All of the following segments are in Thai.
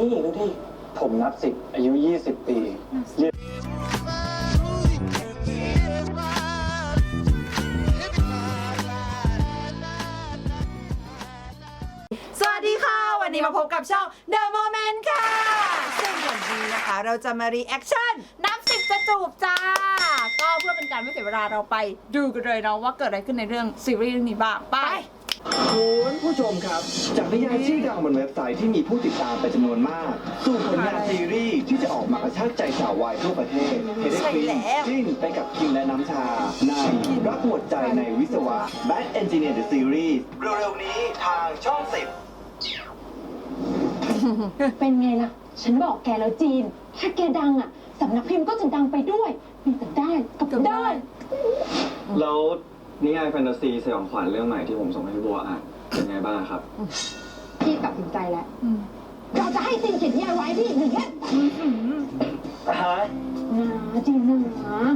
นี่ดูดิผมนับสิบอายุ 20ปีเรีสวัสดีค่ะ วันนี้มาพบกับช่อง The Moment ค่ะ ซึ่งวันนี้นะคะ เราจะมารีแอคชั่น นับสิบจะจูบจ้า ก็เพื่อเป็นการไม่เสียเวลาเราไปดูกันเลยเนาะว่าเกิดอะไรขึ้นในเรื่องซีรีส์เรื่องนี้บ้าง ไป คุณผู้ชมครับ จากนิยายชื่อดังบนเว็บไซต์ที่มีผู้ติดตามเป็นจำนวนมาก สู่ผลงานซีรีส์ที่จะออกมากระชากใจสาววายทั่วประเทศเฮเดใช่ควินแล้วจิ้นไปกับคิมและน้ำชา ในรักหมดใจในวิศวะ Bad Engineer the Series เร็วๆนี้ทางช่องสิบเป็นไงล่ะ ฉันบอกแกแล้วจีน ถ้าแกดังอะสำนักพิมพ์ก็จะดังไปด้วย มีแต่ได้กับได้ แล้ว นิยายแฟนตาซีสยองขวัญเรื่องใหม่ที่ผมส่งให้พี่บัวอ่านเป็นไงบ้างครับ พี่ตัดสินใจแล้ว เราจะให้จีนเขียนนิยายไว้พี่หนึ่งเล่มฮะนะจีนนะ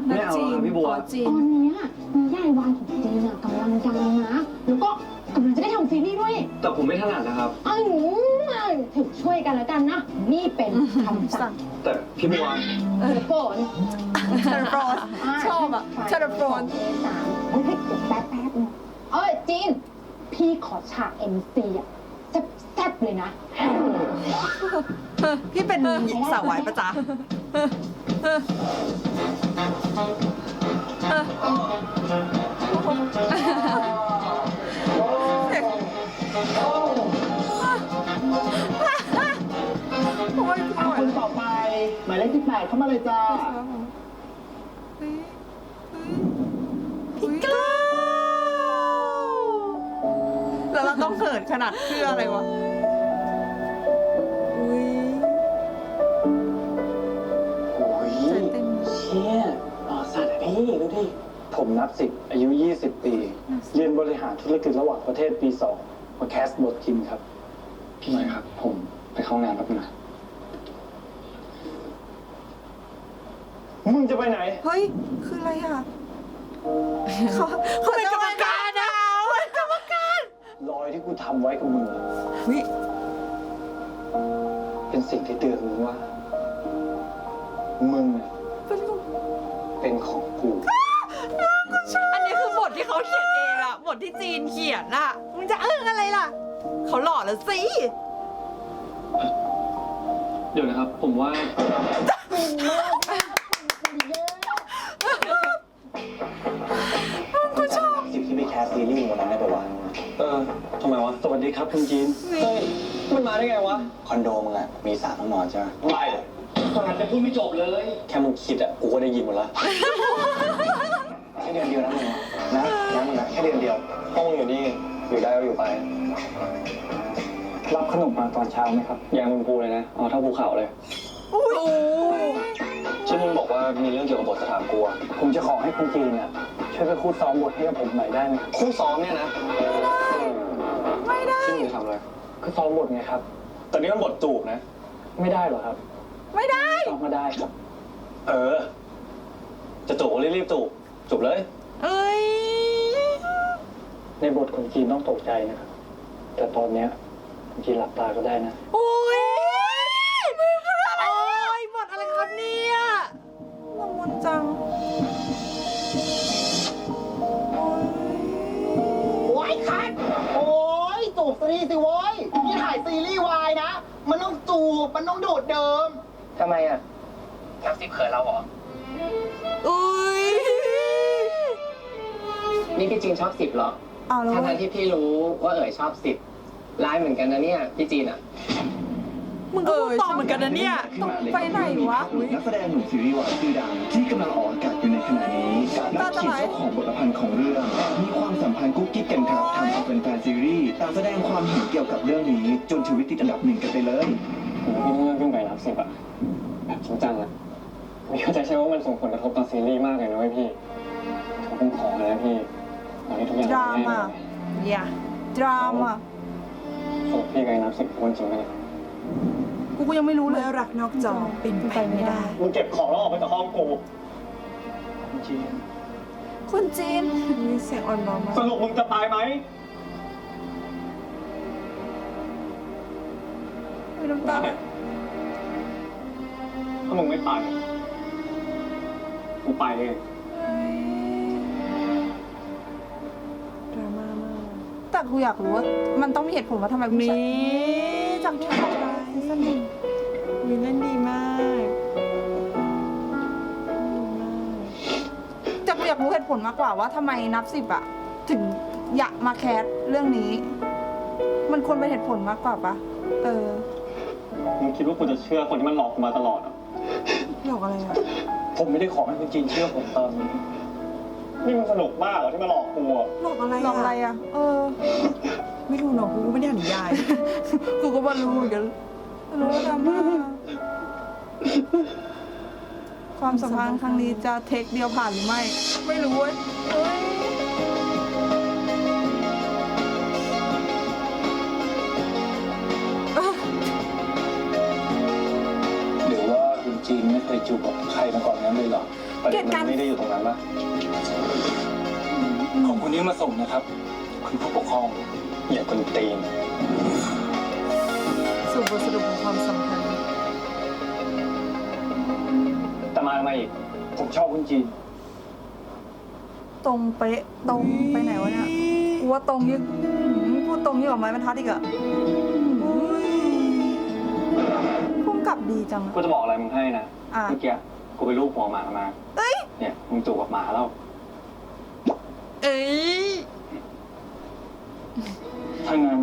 ไม่เอาอะครับพี่บัวขอจีตนอนเนี้ยนิยายวายของจีนอะกำลังดังนะ แล้วก็กำลังจะได้ทำซีรีส์ด้วยแต่ผมไม่ถนัดนะครับ เอ้ยถึงช่วยกันแล้วกันนะ นี่เป็นคำสั่งแต่พี่บัว เออโฟนเทอร์โฟนชอบอะเทอร์โฟนเอสาม เฮ้ยเดี๋ยวแป๊บแป๊บนึงเอ้ยจีน พี่ขอฉากเอ็มซีอะแซ่บๆเลยนะ พี่เป็นสาววายปะจ๊ะโอ้ยไม่ไหวคนแล้วต่อไป หมายเลขที่แปดเข้ามาเลยจ้า พี่กล้าวแล้วเราต้องเขินขนาดเพื่ออะไรวะอุ้ยโอ้ยใจเต้นเชี่ยหล่อสัตว์อะพี่ดูดิ ผมนับสิบอายุ 20 ปี เรียนบริหารธุรกิจระหว่างประเทศปี2มาแคสบทคิมครับ พี่หน่อยครับ ผมไปเข้าห้องน้ำแป๊บนึงนะมึงจะไปไหน เฮ้ย คืออะไรอะ เขาเขาเป็นกรรมการนะเป็นกรรมการรอยที่กูทำไว้กับมึงอะวิเป็นสิ่งที่เตือนมึงว่า มึงอะเป็นลูกเป็นของกูอันนี้คือบทที่เขาเขียนเองอะบทที่จีนเขียนอะมึงจะเอิ้งอะไรล่ะ เขาหล่อแล้วสิ เดี๋ยวนะครับ ผมว่ากู แคสซีรีส์วันนั้นได้ปะวะเออทำไมวะ สวัสดีครับคุณจีน เฮ้ย มันมาได้ไงวะ คอนโดมึงอะมีสามห้องนอนใช่ไหมไม่ขนาดจะพูดไม่จบเลย แค่มึงคิดอะกูก็ได้ยินหมดละแค่เดือนเดียวนะมึงนะนะมึงนะแค่เดือนเดียว ห้องมึงอยู่นี่ อยู่ได้ก็อยู่ไป รับขนมมาตอนเช้าไหมครับยางบนภูเลยนะเอาเท่าภูเขาเลยอุ้ยที่มึงบอกว่ามีเรื่องเกี่ยวกับบทสถานกูอะผมจะขอให้คุณจีนเนี่ย ช่วยไปคูดซ้อมบทให้กับผมหน่อยได้ไหมคู่ซ้อมเนี่ยนะไม่ได้ที่มึงจะทำอะไร ก็ซ้อมบทไงครับแต่นี่มันบทจูบนะ ไม่ได้หรอครับไม่ได้ ซ้อมมาได้ครับ เออ จะจูบก็รีบๆจูบจูบเลย เอ้ย ในบทคุณจีนต้องตกใจนะครับ แต่ตอนเนี้ยคุณจีนหลับตาก็ได้นะ โอ้ เดิม ทำไมอะนักสิบเขินเราเหรอ อุ้ยนี่พี่จีนชอบสิบเหรอเอาแล้วทั้งเว้ทยที่พี่รู้ว่าเอ๋ยชอบสิบร้ายเหมือนกันนะเนี่ยพี่จีนอะ มึงก็พูดต่อเหมือนกันนะเนี่ยต้องไปไหนวะอุ๊ยนักแสดงหนุ่มซีรีส์วายชื่อดังที่กำลังออกอากาศอยู่ในขณะนี้กับนักเขียนเจ้าของบทประพันธ์ของเรื่อง มีความสัมพันธ์กุ๊กกิ๊กกันครับทำเอาเป็นแฟนซีรีส์ต่างแสดงความเห็นเกี่ยวกับเรื่องนี้ จนชีวิตติดอันดับหนึ่งกันไปเลย ผมว่าพี่เรื่องไปรับสิบอะแบบจริงจังอะพี่เข้าใจใช่ว่ามันส่งผลกระทบต่อซีรีส์มากเลยนะเว้ยพี่ผมขอนะพี่ตอนนี้ทุกอย่างดราแน่ม่าอย่าดราม่าสรุปพี่กับไอ้นับสิบคนจริงไหมเนี่ยกูก็ยังไม่รู้เลยรักนอกจอเป็นไปไม่ได้ มึงเก็บของแล้วออกไปจากห้องกูคุณจีนคุณจีนมีเสียงอ่อนเบามากสรุปมึงจะตายไหม มีน้ำตาถ้ามึงไม่ไปกูไปเองดราม่ามากแต่กูอยากรู้ว่ามันต้องมีเหตุผลว่าทำไมผู้นี่ชายจากชอบอะไรวินเล่นดีมากดีมากแต่กูอยากรู้เหตุผลมากกว่าว่าทำไมนับสิบอะถึงอยากมาแคสเรื่องนี้ มันควรเป็นเหตุผลมากกว่าปะเออ มึงคิดว่ากูจะเชื่อคนที่มันหลอกกูมาตลอดเหรอหลอกอะไรอะผมไม่ได้ขอให้คุณจีนเชื่อผมตอนนี้ นี่มันสนุกมากเหรอที่มาหลอกกูอะหลอกอะไรลองอะไรอะเออ ไม่รู้เนาะกูก็ไม่ได้อ่านนิยายกูก็ไม่รู้เหมือนกันรู้ว่าดราม่าความสัมพันธ์ครั้งนี้จะเทคเดียวผ่านหรือไม่ ไม่รู้เว้ย เคยจูบกับใครมาก่อนนั้นเลยเหรอประเด็นมันไม่ได้อยู่ตรงนั้นปะขอบคุณที่มาส่งนะครับ คุณผู้ปกครองอย่าคุณตีนสู่บทสรุปของความสัมพันธ์แต่มาทำไมอีกผมชอบคุณจีน ตรงเป๊ะตรงไปไหนวะเนี่ยกูว่าตรงยิ่งหืมพูดตรงยิ่งกว่าไม้บรรทัดอีกอะพุ่งกลับดีจังอะกูจะบอกอะไรมึงให้นะ อะ เมื่อกี้กูไปลูกหัวหมามา เอ้ย เนี่ยมึงจูบกับหมาแล้วเอ้ย ถ้างั้น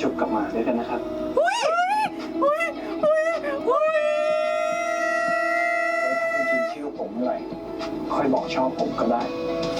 จูบกับหมาด้วยกันนะครับ อุ้ยอุ้ยอุ้ยอุ้ยไว้ถ้าคุณจีนเชื่อผมเมื่อไหร่ค่อยบอกชอบผมก็ได้ดี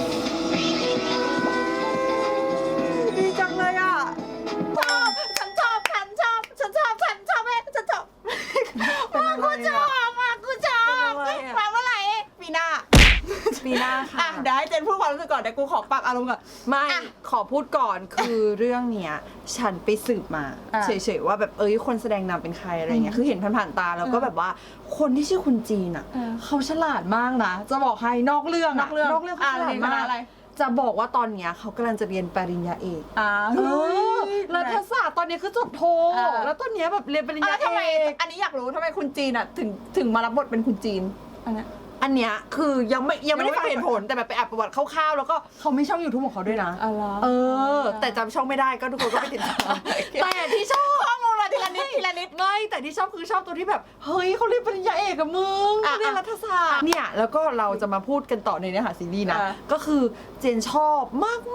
ความรู้สึกก่อนเดี๋ยวกูขอปรับอารมณ์ก่อนไม่อะขอพูดก่อนคือเรื่องเนี้ย ฉันไปสืบมาอะเฉยๆว่าแบบเอ้ยคนแสดงนำเป็นใครอะไรเงี้ยคือเห็นผ่านๆตาแล้วก็อะแบบว่าคนที่ชื่อคุณจีนอะเออเขาฉลาดมากนะจะบอกให้นอกเรื่องนอกเรื่องนอกเรื่องเขาอะฉลาดเรียนคมาณะกอะไร จะบอกว่าตอนเนี้ยเขากำลังจะเรียนปริญญาเอก อ่าเออรัฐศาสตร์ตอนนี้คือจบโท เออ แล้วตอนเนี้ยแบบเรียนปริญอะญาแล้วทำไมเอกอันนี้อยากรู้ทำไมคุณจีนอะถึงถึงมารับบทเป็นคุณจีนอันเนี้ย อันเนี้ยคือยังไม่ยังไม่ได้ยังไม่ฟังเหตุผลแต่แบบไปอ่านประวัติคร่าวๆแล้วก็เขาไม่ช่องยูทูบของเขาด้วยนะ อะไรเออ แต่จำช่องไม่ได้ก็ทุกคนก็ไปติดตามแต่ที่ชอบข้อมูลมาทีละนิดทีละนิดไม่แต่ที่ชอบคือชอบตัวที่แบบเฮ้ยเขาเรียนปริญญาเอกกับมึงอะเขาเรียนรัฐศาสตร์เนี่ยแล้วก็เราจะมาพูดกันต่อในเนื้อหาซีรีส์นะ อะ ก็คือเจนชอบ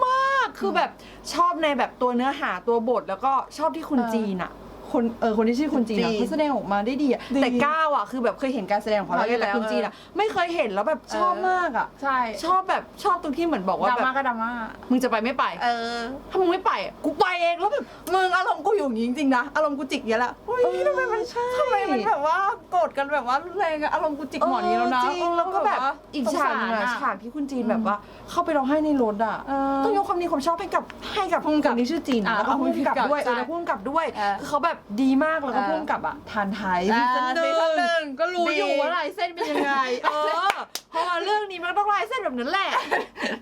มากๆ คือแบบชอบในแบบตัวเนื้อหาตัวบทแล้วก็ชอบที่คุณเออจีนอะ คนเออคนที่ชื่อคุณจีนอะจีนเขาแสดงออกมาได้ดีอะดีแต่ก้าวอะคือแบบเคยเห็นการแสดงของเขาแล้วเออแต่คุณจีนอะไม่เคยเห็นแล้วแบบชอบมากอะใช่ชอบแบบชอบตรงที่เหมือนบอกว่าดราแบบม่าก็ดราม่ามึงจะไปไม่ไป เออ ถ้ามึงไม่ไปอะกูไปเองแล้วแบบมึงอารมณ์กูอยู่อย่างนี้จริงๆนะอารมณ์กูจิกเยอะแล้วเฮ้ยเออทำไมมันใช่ทำไมมันแบบว่าโกรธกันแบบว่ารุนแรงอะอารมณ์กูจิกหมอนนี้แล้วนะเออจริงแล้วก็แบบว่าอีกฉากหนึงสงอะสรฉากที่คุณจีนแบบว่า เข้าไปร้องไห้ในรถอะเออ ต้องยกความดีความชอบให้กับให้กับภูมิกับคนที่ชื่อจีนอะอะแล้วก็เอาพุ่มกับด้วยใช่เออแล้วพุ่มกับด้วยเออ คือเขาแบบดีมากแล้วก็เออพุ่มกับอะทานไทยอ่าซีซั่นหนึ่งซีซั่นหนึ่งก็รู้อยู่ดีว่าลายเส้นเป็นยังไงเออเพราะว่าเรื่องนี้มันก็ต้องลายเส้นแบบนั้นแหละ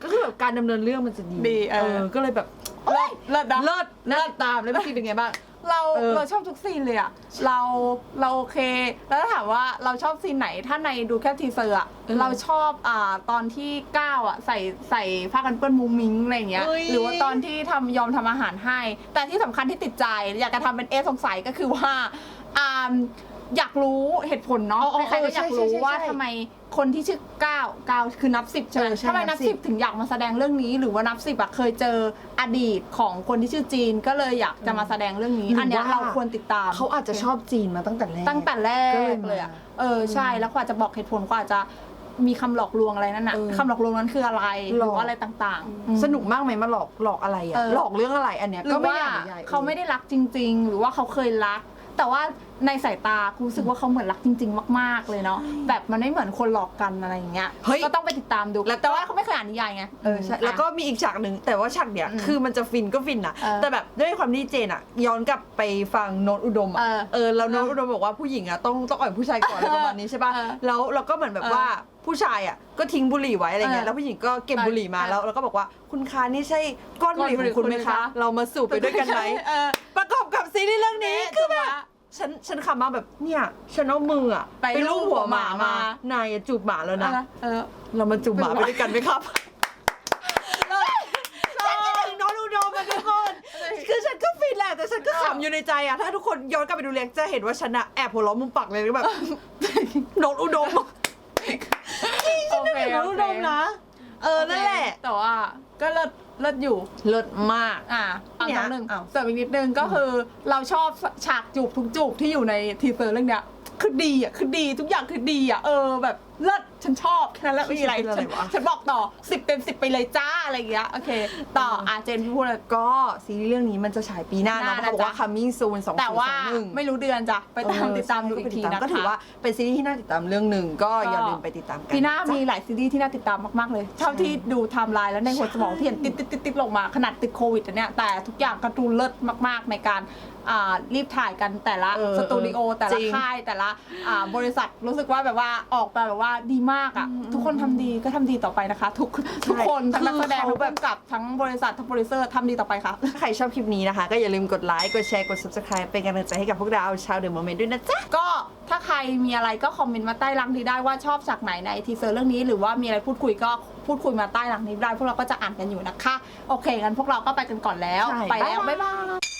ก็คือแบบการดำเนินเรื่องมันจะดีดีเออก็เลยแบบ เลิศเลิศนะเลิศน่าติดตามเลยเมื่อกี้เป็นไงบ้าง เราเออ เราชอบทุกซีนเลยอะเราเราโอเค แล้วถ้าถามว่าเราชอบซีนไหน ถ้าในดูแค่ทีเซอร์อะเราชอบอ่าตอนที่ก้าวอะใส่ใส่ผ้ากันเปื้อนมุ้งมิ้งอะไรอย่างเงี้ย เฮ้ย หรือว่าตอนที่ทำยอมทำอาหารให้ แต่ที่สำคัญที่ติดใจ อยากจะทำเป็นเอสสงสัยก็คือว่าอ่าอยากรู้เหตุผลเนาะ อ๋ออ๋อใครๆก็อยากใช่รู้ใช่ว่าใช่ทำไม คนที่ชื่อก้าวก้าวคือนับสิบใช่ไหมเออใช่ทำไมนันับบสิสิบบถึงอยากมาแสดงเรื่องนี้ หรือว่านับสิบอะเคยเจออดีตของคนที่ชื่อจีนก็เลยอยากจะมาแสดงเรื่องนี้หรืออัอันเนี้ยว่าเราควรติดตาม เขาอาจจะชอบจีนมาตั้งแต่แรก ตั้งแต่แรก็เลยกมาเลยอะเออใช่แล้วกว่าจะบอกเหตุผลกว่าจะมีคำหลอกลวงอะไรนั่นน่ะเออคำหลอกลวงนั้นคืออะไรหหลรืออก ว่าอะไรต่างๆอืม สนุกมากไหมมาหลอกหลอกอะไรอะเออหลอกเรื่องอะไรอันเนี้ยหรืก็อไม่ว่าอยากนิยายเขาไม่ได้รักจริง ๆ หรือว่าเขาเคยรัก แต่ว่าในสายตากูรู้สึกว่าเขาเหมือนรักจริง ๆ มาก ๆ เลยเนาะแบบมันไม่เหมือนคนหลอกกันอะไรอย่างเงี้ยเฮ้ยก็ต้องไปติดตามดูแล้วก็แต่ว่าเขาไม่เคยอ่านนิยายไงเออใช่แล้วก็มีอีกฉากหนึ่งแต่ว่าฉากเนี้ยอืมคือมันจะฟินก็ฟินนะเออแต่แบบด้วยความที่เจนอะย้อนกลับไปฟังโนตอุดมอะเออเออแล้วโนตอุดมบอกว่าผู้หญิงอะต้องต้องอ่อยผู้ชายก่อนอะไรประมาณนี้ใช่ป่ะเออแล้วเราก็เหมือนแบบเออว่าผู้ชายอะก็ทิ้งบุหรี่ไว้อะไรเงี้ยเออแล้วผู้หญิงก็เก็บบุหรี่มาเออแล้วแล้วก็บอกว่าคุณคะนี่ใช่ก้อนบุหรี่ก้อนบุหรี่ของคุณไหมคุณไหมคะคะ เรามาสูบไปด้วยกันไหมเออ ประกอบกับ ซีรีส์เรื่องนี้คือแบบฉันฉันขับมาแบบเนี่ยฉันเอามืออะไปลูบหัวหมาลูบหัวหมามามา นายอะจูบหมาแล้วนะเออเรามาจูบหมาไปด้วยกันไหมครับฉันคิดถึงน้องอุดมมาทุกคนคือฉันก็ฟินแหละแต่ฉันก็ขำอยู่ในใจอะถ้าทุกคนย้อนกลับไปดูเรียกจะเห็นว่าฉันอะแอบหัวเราะมุมปากเลยแล้วแบบน้องอุดมจริงฉันนึกถึงน้องอุดมนะ เออ นั่นแหละ แต่ว่าก็เลิศเลิศอยู่ เลิศมาก อะเอาเนี่ยน้องหนึ่งอ้าวเสริมอีกนิดนึงก็คือเราชอบฉากจูบทุกจูบที่อยู่ในทีเซอร์เรื่องเนี้ยคือดีอะคือดีทุกอย่างคือดีอะเออแบบเลิศฉันชอบแค่นั้นแหละไม่มีอะไรคิดเป็นอะไรฉันวะฉันบอกต่อสิบเต็มสิบไปเลยจ้าอะไรอย่างเงี้ยโอเค ต่ออะเจนพี่พูดเลย ก็ซีรีส์เรื่องนี้มันจะฉายปีหน้าหน้าเนาะเขาบอกว่านะจ๊ะ coming soon 2 0 2 1แต่ว่าไม่รู้เดือนจ้ะ ไปตามติดตามดูอีกทีนะคะก็ถือว่าเป็นซีรีส์ที่น่าติดตามเรื่องหนึ่งก็ก็อย่าลืมไปติดตามกันปีหน้าจ้ะมีหลายซีรีส์ที่น่าติดตามมากๆเลยเท่าที่ดูไทม์ไลน์แล้วในหัวสมองที่เห็นติดติดติดติดลงมาขนาดติดโควิดอันเนี้ยแต่ทุกอย่างการะตูนเลิศมาก ๆ ในการอ่ารีบถ่ายกันแต่ละเออสตูดิโอแต่จละริงค่ายแต่ละอ่าบริษัทรู้สึกว่าแบบว่าออกมาแบบว่าดีมากอะ ทุกคนทำดีก็ทำดีต่อไปนะคะ ทุกทุกคนทั้งนักแสดงทั้งผู้กำกับทั้งบริษัททั้งโปรดิวเซอร์ทำดีต่อไปค่ะ ถ้าใครชอบคลิปนี้นะคะ ก็อย่าลืมกดไลค์ กดแชร์ กด subscribe เป็นกำลังใจให้กับพวกเราชาวเดอะโมเมนต์ด้วยนะจ๊ะ ก็ถ้าใครมีอะไรก็คอมเมนต์มาใต้ลังนี้ได้ว่าชอบฉากไหนในทีเซอร์เรื่องนี้ หรือว่ามีอะไรพูดคุยก็พูดคุยมาใต้ลังนี้ได้ พวกเราก็จะอ่านกันอยู่นะคะ โอเคงั้นพวกเราก็ไปกันก่อนแล้ว ใช่ไปแล้ว บ๊ายบาย บ๊ายบาย